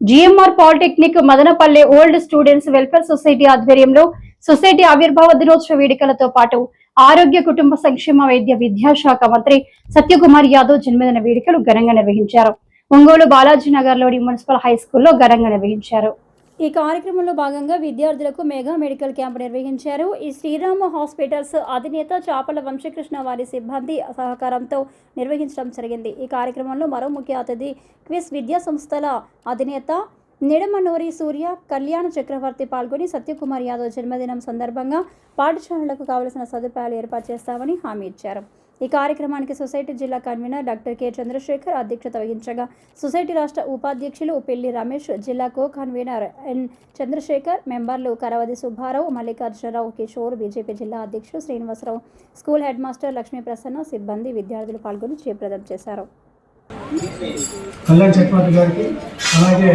GMR polytechnic Madanapalle old students welfare society ఆధ్వర్యంలో society ఆవిర్భావ దినోత్సవ వేడుకలతో పాటు ఆరోగ్య కుటుంబ సంక్షేమ వైద్య విద్యాశాఖ మంత్రి సత్యకుమార్ యాదవ్ జన్మదిన వేడుకలు ఘనంగా నిర్వహించారు. ఒంగోలు బాలాజీ నగర్లోని మున్సిపల్ హై స్కూల్లో ఘనంగా నిర్వహించారు. ఈ కార్యక్రమంలో భాగంగా విద్యార్థులకు మెగా మెడికల్ క్యాంప్ నిర్వహించారు. ఈ శ్రీరామ హాస్పిటల్స్ అధినేత చాపల వంశకృష్ణ వారి సిబ్బంది సహకారంతో నిర్వహించడం జరిగింది. ఈ కార్యక్రమంలో మరో ముఖ్య అతిథి క్విస్ విద్యా సంస్థల అధినేత నిడమనూరి సూర్య కళ్యాణ చక్రవర్తి పాల్గొని సత్యకుమార్ యాదవ్ జన్మదినం సందర్భంగా పాఠశాలలకు కావలసిన సదుపాయాలు ఏర్పాటు చేస్తామని హామీ ఇచ్చారు. ఈ కార్యక్రమానికి సొసైటీ జిల్లా కన్వీనర్ డాక్టర్ కె. చంద్రశేఖర్ అధ్యక్షత వహించగా సొసైటీ రాష్ట్ర ఉపాధ్యక్షులు పెళ్ళి రమేష్ జిల్లా కో కన్వీనర్ ఎన్. చంద్రశేఖర్ మెంబర్లు కరవది సుబ్బారావు మల్లికార్జునరావు కిషోర్ బీజేపీ జిల్లా అధ్యక్షుడు Srinivasarao school headmaster Lakshmiprasanna సిబ్బంది విద్యార్థులు పాల్గొని జయప్రదం చేశారు. కళ్యాణ్ చక్రవర్తి గారికి అలాగే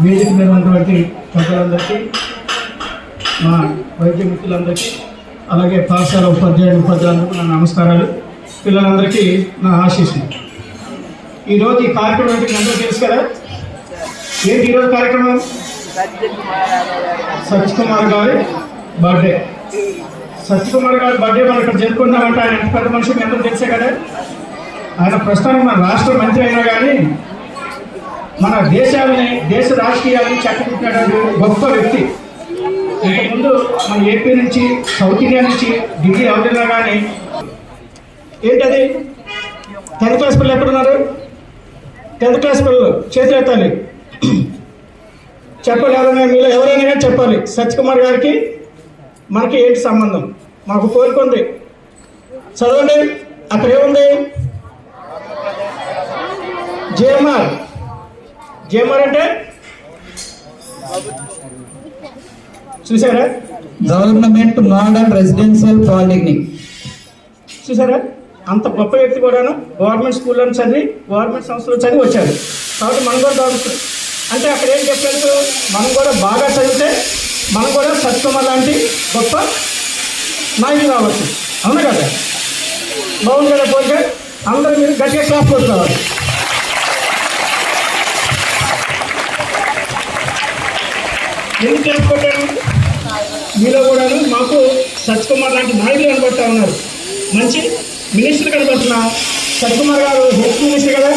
వేదిక మీద ఉన్నటువంటి పెద్దలందరికీ మా వైద్య మిత్రులందరికీ అలాగే పాఠశాల ఉపాధ్యాయులు ఉపాధ్యాయులకు నా నమస్కారాలు. పిల్లలందరికీ నా ఆశీస్సులు. ఈరోజు ఈ కార్యక్రమం ఏంటి అందరూ తెలుసు కదా? ఏంటి ఈరోజు కార్యక్రమం? సత్ కుమార్ గారి బర్త్డే. సత్ కుమార్ గారి బర్త్డే మనం ఇక్కడ జరుపుకుంటామంటే ఆయన ఎంత పెద్ద మనిషి మీ అందరూ తెలుసే కదా? ఆయన ప్రస్తుతానికి మన రాష్ట్ర మంత్రి అయినా కానీ మన దేశాలని దేశ రాజకీయాన్ని చక్కదిద్దినటువంటి గొప్ప వ్యక్తి. ఇంతకుముందు మన ఏపీ నుంచి సౌత్ ఇండియా నుంచి ఢిల్లీ అవుతున్నా కానీ ఏంటది? టెన్త్ క్లాస్ పిల్లలు ఎక్కడున్నారు? టెన్త్ క్లాస్ పిల్లలు చేతులెత్తాలి చెప్పాలి ఎవరైనా మీలో ఎవరైనా కానీ చెప్పాలి. సత్యకుమార్ గారికి మనకి ఏంటి సంబంధం? మాకు కోరిక ఉంది. చదవండి. అక్కడ ఏముంది? జేఎంఆర్. జేఎంఆర్ అంటే? చూసారా గవర్నమెంట్ మోడల్ రెసిడెన్షియల్ పాలిటెక్నిక్. చూసారా అంత గొప్ప వ్యక్తి కూడాను గవర్నమెంట్ స్కూల్లో చదివి గవర్నమెంట్ సంస్థలో చదివి వచ్చారు కాబట్టి మనం కూడా గవర్నమెంట్ అంటే అక్కడ ఏం చెప్పారు? మనం కూడా బాగా చదివితే మనం కూడా సత్యకుమార్ లాంటి గొప్ప నాయకులు కావచ్చు. అవునా కదా? బాగుంది కదా కోరిక అందరూ మీరు గట్టిగా క్లాస్ కొట్టుకోవాలి ఎందుకు క్లాస్ మీలో కూడా మాకు సత్యకుమార్ లాంటి నాయకులు కనబడతా ఉన్నారు. మంచి మినిస్టర్ కనబడుతున్న సత్యకుమార్ గారు హెల్త్ మినిస్టర్ కదా.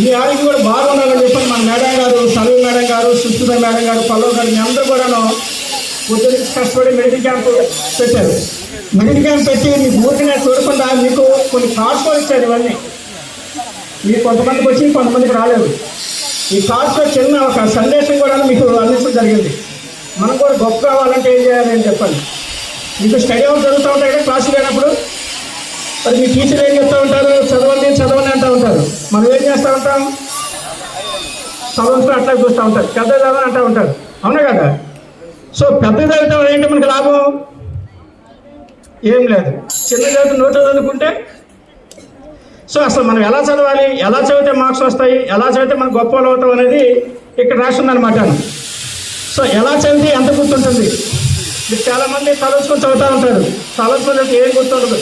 మీ ఆరోగ్యం కూడా బాగుండాలని చెప్పని మన మేడం గారు సలవి మేడం గారు సుష్మిత మేడం గారు పల్లవ్ గారు మీ అందరూ కూడాను పొద్దున్న కష్టపడి మెడికల్ క్యాంప్ పెట్టారు. మెడికల్ క్యాంప్ పెట్టి మీకు ఊరికనే చూడకుండా మీకు కొన్ని కార్డ్స్ కూడా ఇచ్చారు ఇవన్నీ. మీకు కొంతమందికి వచ్చి కొంతమందికి రాలేదు. ఈ కార్డ్స్లో చిన్న ఒక సందేశం కూడా మీకు అందించడం జరిగింది. మనం కూడా గొప్ప కావాలంటే ఏం చేయాలి అని చెప్పండి. మీకు స్టడీ అవర్స్ జరుగుతూ ఉంటాయి కదా క్లాసులు లేనప్పుడు మరి మీ టీచర్ ఏం చెప్తూ ఉంటారు? చదవండి చదవండి అంటూ ఉంటారు. మనం ఏం చేస్తూ ఉంటాం? చదవంతో అట్లా చూస్తూ ఉంటారు. పెద్ద చదవని అంటూ ఉంటారు. అవునా కదా? సో పెద్ద చదివితే ఏంటి మనకి లాభం? ఏం లేదు. చిన్న చదువు నోట్లో చదువుకుంటే? సో అసలు మనం ఎలా చదవాలి? ఎలా చదివితే మార్క్స్ వస్తాయి? ఎలా చదివితే మనం గొప్ప వాళ్ళు అవుతాం అనేది ఇక్కడ రాసిందనమాట సో ఎలా చదివితే ఎంత గుర్తుంటుంది? మీరు చాలామంది తలచుకొని చదువుతూ ఉంటారు. తలచుకొని చదివితే ఏం గుర్తుండదు.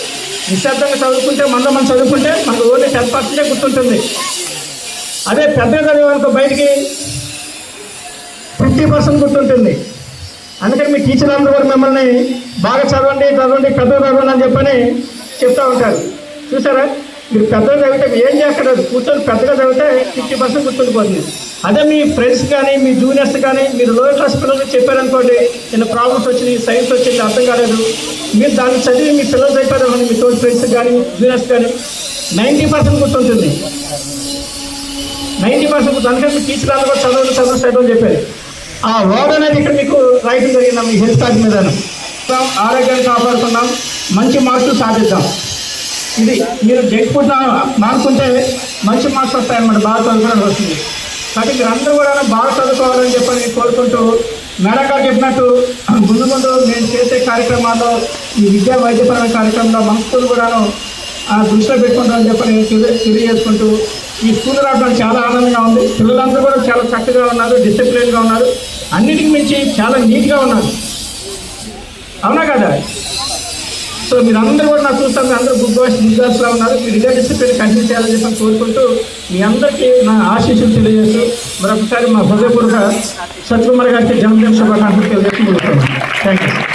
నిశ్శబ్దంగా చదువుకుంటే మన మనం చదువుకుంటే మనకు ఓన్లీ టెన్ పర్సెంటే గుర్తుంటుంది. అదే పెద్ద చదివానుకో బయటికి ఫిఫ్టీ పర్సెంట్ గుర్తుంటుంది. అందుకని మీ టీచర్ అందరూ కూడా మిమ్మల్ని బాగా చదవండి చదవండి పెద్ద చదవండి అని చెప్పని చెప్తూ ఉంటారు. చూసారా? మీరు పెద్దగా చదివితే ఏం చేస్తారు? కూర్చొని పెద్దగా చదివితే ఫిఫ్టీ పర్సెంట్ గుర్తుండిపోతుంది. అదే మీ ఫ్రెండ్స్ కానీ మీ జూనియర్స్ కానీ మీరు లోయర్ క్లాస్ పిల్లలకి చెప్పారనుకోండి నేను ప్రాబ్లమ్స్ వచ్చినాయి సైన్స్ వచ్చింది అర్థం కాలేదు మీరు దాన్ని చదివి మీ పిల్లలు చెప్పారని మీ తోటి ఫ్రెండ్స్ కానీ జూనియర్స్ కానీ నైంటీ పర్సెంట్ గుర్తుంటుంది. నైంటీ పర్సెంట్ గుర్తు అందుకని మీ టీచర్ అందరూ కూడా చదవండి చదవండి చదవని చెప్పారు. ఆ వర్డ్ అనేది ఇక్కడ మీకు రాయడం జరిగింది మీ హెల్త్ కార్డ్ మీద. ఆరోగ్యాన్ని కాపాడుకుందాం మంచి మార్కులు సాధిద్దాం. ఇది మీరు జంక్ ఫుడ్ మానుకుంటే మంచి మార్క్స్ వస్తాయన్నమాట బాగా చదువుకోవడానికి వస్తుంది. కాబట్టి మీరు అందరూ కూడా బాగా చదువుకోవాలని చెప్పని కోరుకుంటూ మేడం గారు చెప్పినట్టు ముందు ముందు నేను చేసే కార్యక్రమాల్లో ఈ విద్యా వైద్యపరమైన కార్యక్రమంలో మన కూడాను ఆ దృష్టిలో పెట్టుకుంటామని చెప్పని తెలియ- తెలియజేసుకుంటూ ఈ స్కూల్ రావడం చాలా ఆనందంగా ఉంది. పిల్లలందరూ కూడా చాలా చక్కగా ఉన్నారు డిసిప్లిన్గా ఉన్నారు. అన్నిటికి మించి చాలా నీట్గా ఉన్నారు. అవునా కదా? సో మీరు అందరూ కూడా నాకు చూస్తాను మీరు అందరూ గుడ్ బాయ్స్ గుడ్ గర్ల్స్లా ఉన్నారు. మీరు ఇదే డిసిప్లిన్ కంటిన్యూ చేయాలని చెప్పి కోరుకుంటూ మీ అందరికీ నా ఆశీస్సులు తెలియజేస్తూ మరొకసారి మా హృదయపూర్వక సత్యకుమార్ గారికి జన్మదిన శుభాకాంక్షలు తెలియజేస్తూ థ్యాంక్ యూ